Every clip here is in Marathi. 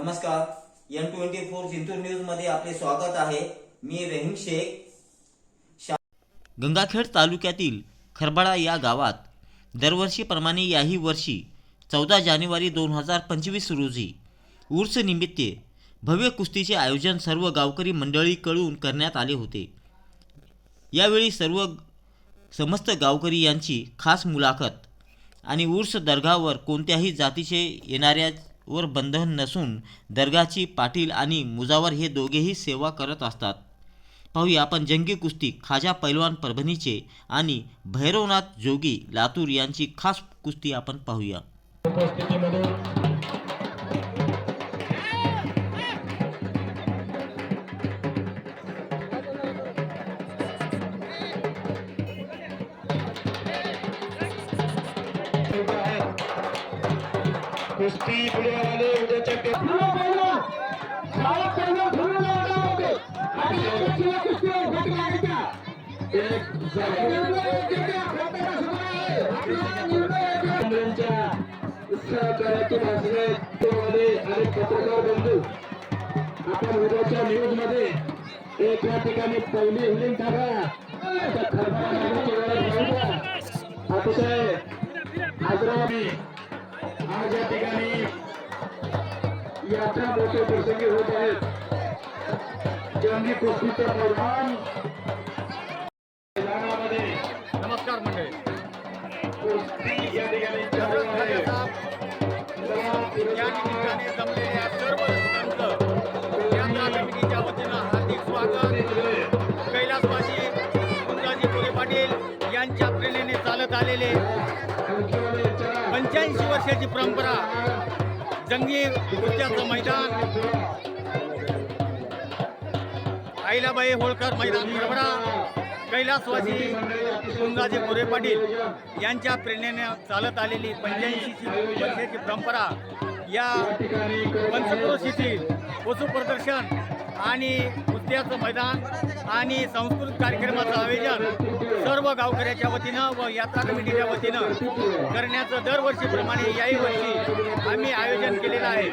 नमस्कार. एन ट्वेंटी फोर जिंतूर न्यूजमध्ये आपले स्वागत आहे. मी रहीम शेख. गंगाखेड तालुक्यातील खरबाडा या गावात दरवर्षीप्रमाणे याही वर्षी चौदा जानेवारी दोन हजार पंचवीस रोजी ऊर्स निमित्त भव्य कुस्तीचे आयोजन सर्व गावकरी मंडळीकडून करण्यात आले होते. यावेळी सर्व समस्त गावकरी यांची खास मुलाखत आणि ऊर्स दर्गावर कोणत्याही जातीचे येणाऱ्या वर बंधन नसून दर्गाची पाटील आणि मुजावर हे दोघेही सेवा करत असतात. पाहूया आपण जंगी कुस्ती खाजा पैलवान परभणीचे आणि भैरवनाथ जोगी लातूर यांची खास कुस्ती आपण पाहूया. कुस्ती पुढे उद्याच्या अनेक पत्रकार बंधू. आपण उद्याच्या न्यूजमध्ये एक या ठिकाणी पहिली हिलिंग टाका. अतिशय आग्रहाने आज या ठिकाणी यात्रा मोठ्या प्रसंगी होत आहेत जंगी कुस्तीचं नमस्कार मंडळी. कुस्ती या ठिकाणी चालू आहे. पाटील यांच्या प्रेरणेने चालत आलेले. पंच्याऐंशी वर्षाची परंपरा. जंगी नृत्याचं मैदान. आईलाबाई होळकर मैदान खरबडा कैलासवासी कुंजाजी मोरे पाटील यांच्या प्रेरणेने चालत आलेली पंच्याऐंशीची वर्षाची परंपरा या पंचक्रोशीतील पशु प्रदर्शन आणि कुस्त्याचं मैदान आणि सांस्कृतिक कार्यक्रमाचं आयोजन सर्व गावकऱ्याच्या वतीनं व यात्रा कमिटीच्या वतीनं करण्याचं दरवर्षीप्रमाणे याही वर्षी आम्ही आयोजन केलेलं आहे.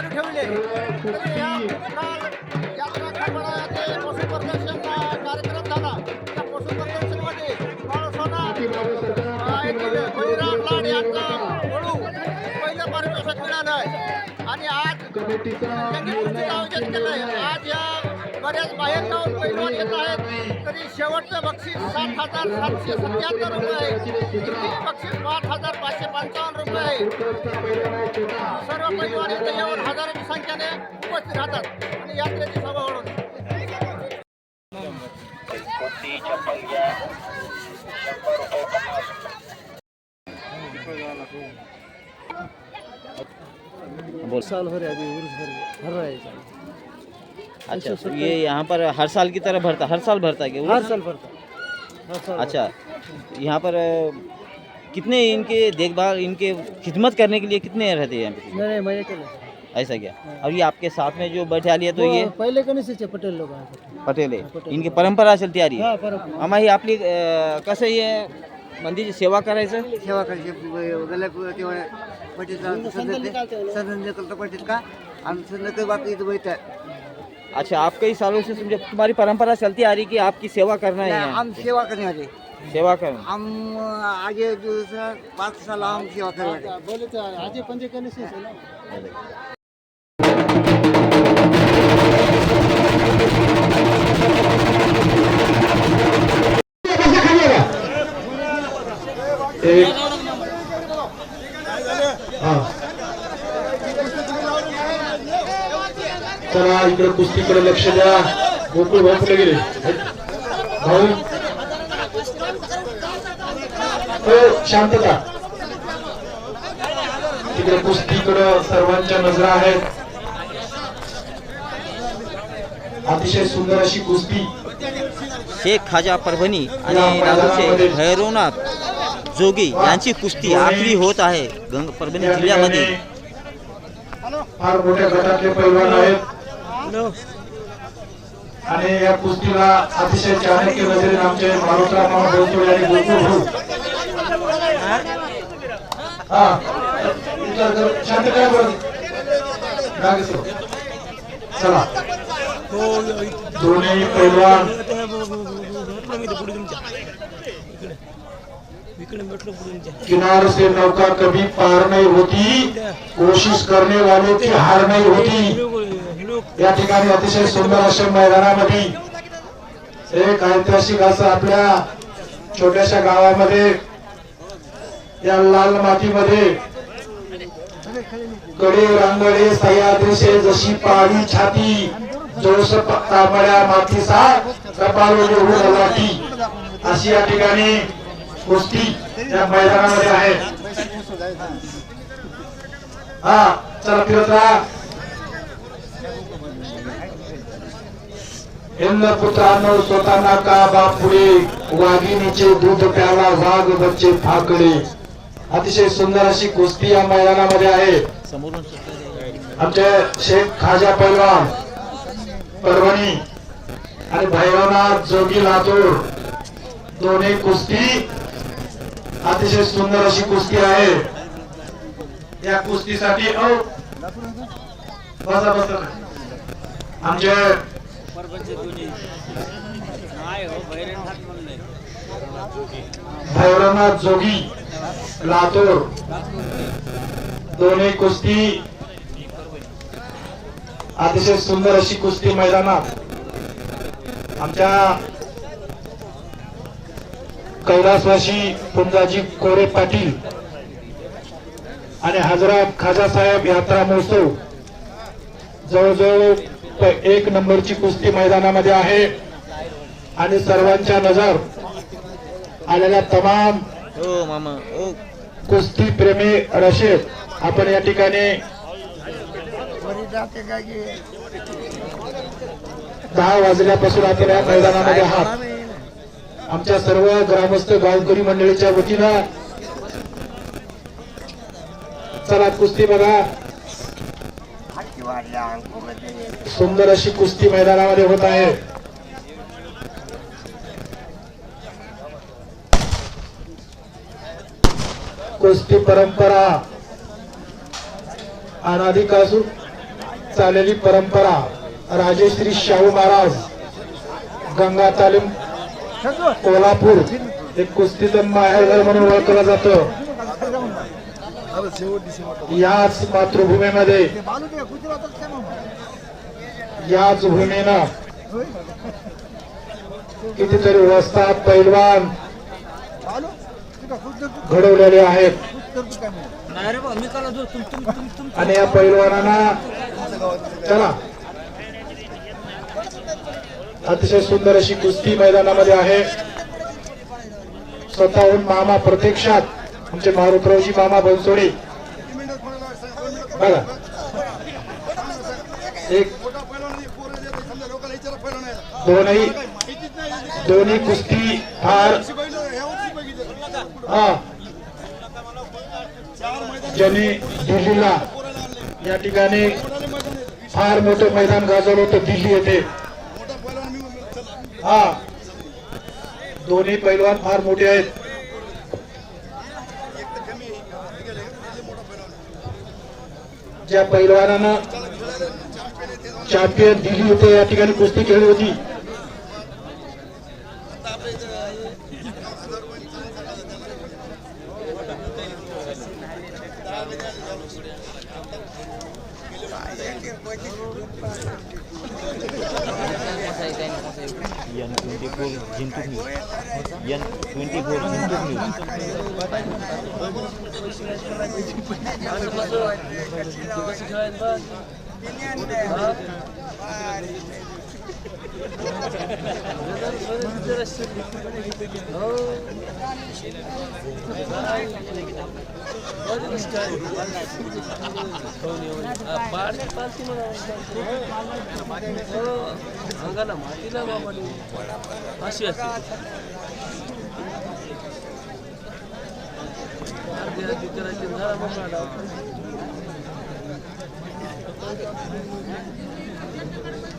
चालू पशु प्रदर्शन कार्यक्रम झाला. त्या पशु प्रदर्शनमध्ये बळीराम लाड यांचा पहिलं पारितोषिक मिळालं आहे. आणि आज आयोजन केलं आहे. आज या बऱ्याच बाहेर जाऊन पैलवान येत आहेत. तरी शेवटचं बक्षीस सात हजार सातशे सत्याहत्तर रुपये आहे. बक्षीस? पाच हजार आहे सर्व पैलवान इथे येऊन हजारोची संख्येने उपस्थित राहतात आणि यात्रेची सभा साल उर्स भर भर रहा है अच्छा तो ये यहाँ पर हर साल की तरह भरता हर साल भरता है क्या हर साल भरता हर साल अच्छा यहाँ पर कितने इनके देखभाल इनके खिदमत करने के लिए कितने रहते हैं? नहीं नहीं मज़े चले। ऐसा क्या? और ये आपके साथ में जो बैठे है तो ये? पहिले कधी से पटेल लोक आहेत पटेल। है इनकी परंपरा चलती आ रही है? आम्हा ही आपली अ, कसं हे मंदिरची सेवा करायचं सेवा करायची गेल्या तेव्हा पटीचा संदन करतो पटीत का। आणि संध्याकाळी बाकी इथं बैठ अच्छा आप कई सालों से समझे तुम्हारी परंपरा चलती आ रही कि आपकी सेवा करना है यहाँ? आम सेवा करण्याचे सेवा करना आम आज दिवस पाच साल आम सेवा करण्याचे बोले तो आजे पंजे कधी से हा। चला इकडे कुस्तीकडे लक्ष द्या गोकुळ भाऊ कुठे गेले भाऊ हो शांतता तिकडे कुस्तीकडे सर्वांच्या नजरा आहेत. अतिशय सुंदर अशी कुस्ती. शेख खाजा परभणी आणि भैरवनाथ जोगी यांची कुस्ती आखरी होत आहे. गंग परभणी जिल्ह्यामध्ये. फार मोठ्या गटातले पैलवान आहेत. आणि या कुस्तीला अतिशय चाणक्य नजरेने आमचे मामा बोलतोडे आणि गोकुळ चला दोन्ही पैलवान किनार से नौका कभी पार नहीं होती कोशिश करने वालों की हार नहीं होती या ठिकाणी अतिशय सुंदर अशा मैदानामध्ये एक ऐतिहासिक असं आपल्या छोट्याशा गावामध्ये या लाल मातीमध्ये कडे रांगडे सह्याद्रीशे जशी पाळी छाती जोस तांबड्या मातीचा कपाल लाटी अशी या ठिकाणी कुस्ती या मैदानामध्ये आहे. हा चला फिरत राहा इंद्र पुत्रांनो स्वतः नाका बाप पुढे. वाघिणीचे दूध प्याला वाघ बच्चे फाकडे. अतिशय सुंदर अशी कुस्ती या मैदानामध्ये आहे. आमचे शेख खाजा पैलवान परभणी आणि भैरवनाथ जोगी लातूर. दोन्ही कुस्ती अतिशय सुंदर अशी कुस्ती आहे. या कुस्तीसाठी औ. बसा बसा. आमचे भैरवनाथ जोगी. लातूर. दोन्ही कुस्ती अतिशय सुंदर अशी कुस्ती मैदानात. आमच्या कैलासवासी पुंजाजी कोरे पाटील आणि हजरत खाजासाहेब यात्रा महोत्सव. जवळजवळ एक नंबरची कुस्ती मैदानामध्ये आहे. आणि सर्वांच्या नजर आलेल्या तमाम ओ मामा. ओ कुस्ती प्रेमी रशीद आपण या ठिकाणी दहा वाजल्यापासून आपण या मैदानामध्ये आहात. आमच्या सर्व ग्रामस्थ गावकरी मंडळीच्या वतीनं चला कुस्ती बघा. सुंदर अशी कुस्ती मैदानामध्ये होत आहे. कुस्ती परंपरा. अनाधिकासून चाललेली परंपरा. राजेश्री शाहू महाराज. गंगा तालीम कोल्हापूर. हे कुस्तीचं माहेरघर म्हणून ओळखलं जातं. याच मातृभूमीमध्ये याच भूमीनं कितीतरी वस्ताद पैलवान घडवलेले आहेत. आणि या पैलवानांना चला. अतिशय सुंदर अशी कुस्ती मैदानामध्ये आहे. स्वतःहून मामा प्रत्यक्षात आमचे मारुतरावजी मामा बनसोडे. बघा. एक दोनही दोन्ही कुस्ती फार हा. ज्यांनी दिल्लीला या ठिकाणी फार मोठं मैदान गाजवलं होतं दिल्ली येथे. हा. दोन्ही पैलवान फार मोठे आहेत. ज्या पैलवानानं चॅम्पियन दिल्ली होते या ठिकाणी कुस्ती खेळली होती N twenty four Jintur news N twenty four Jintur news अंगाला मातीला बाबा अशी असते अर्धी अर्धी करायची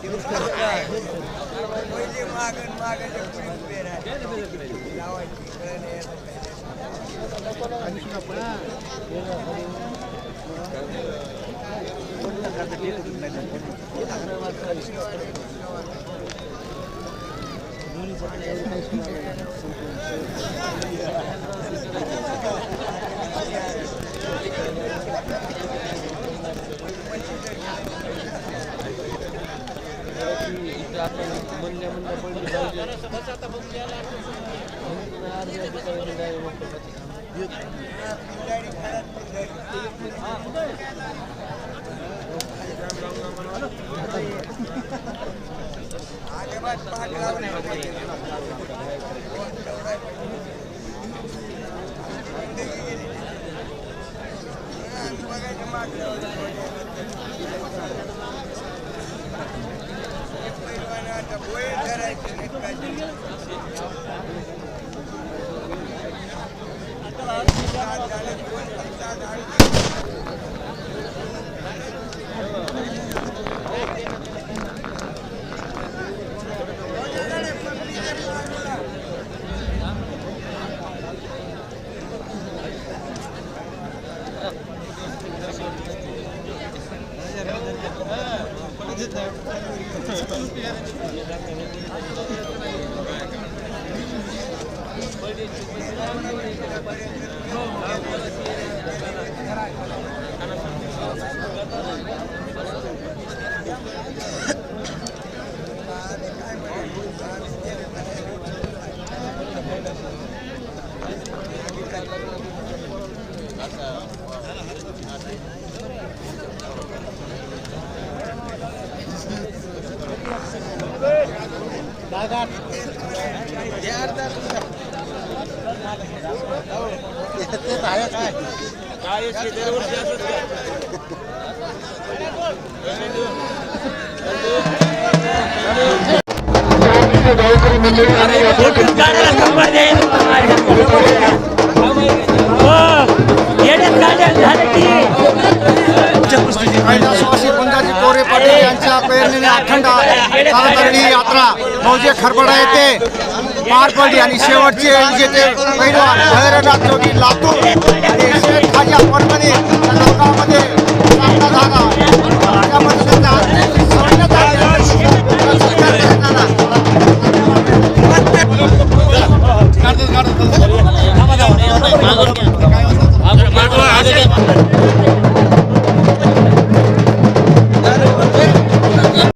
झाला मग आला कोण खेळणार कसं खेळायचं इथं आपण Yeah. म्हणल्या म्हणल्या पडली पाहिजे अर्धी अर्धी करायची गावच्या कुस्तीची कायदासुवासी कोरे पाटील यांच्या पेरणीने अखंड कालधरणी यात्रा मौजे खरबडा येते पार पडली आणि शेवटचे ते पैलवान भैरवनाथ जोगी लातूर आणि खाजा परभणी गावामध्ये सामना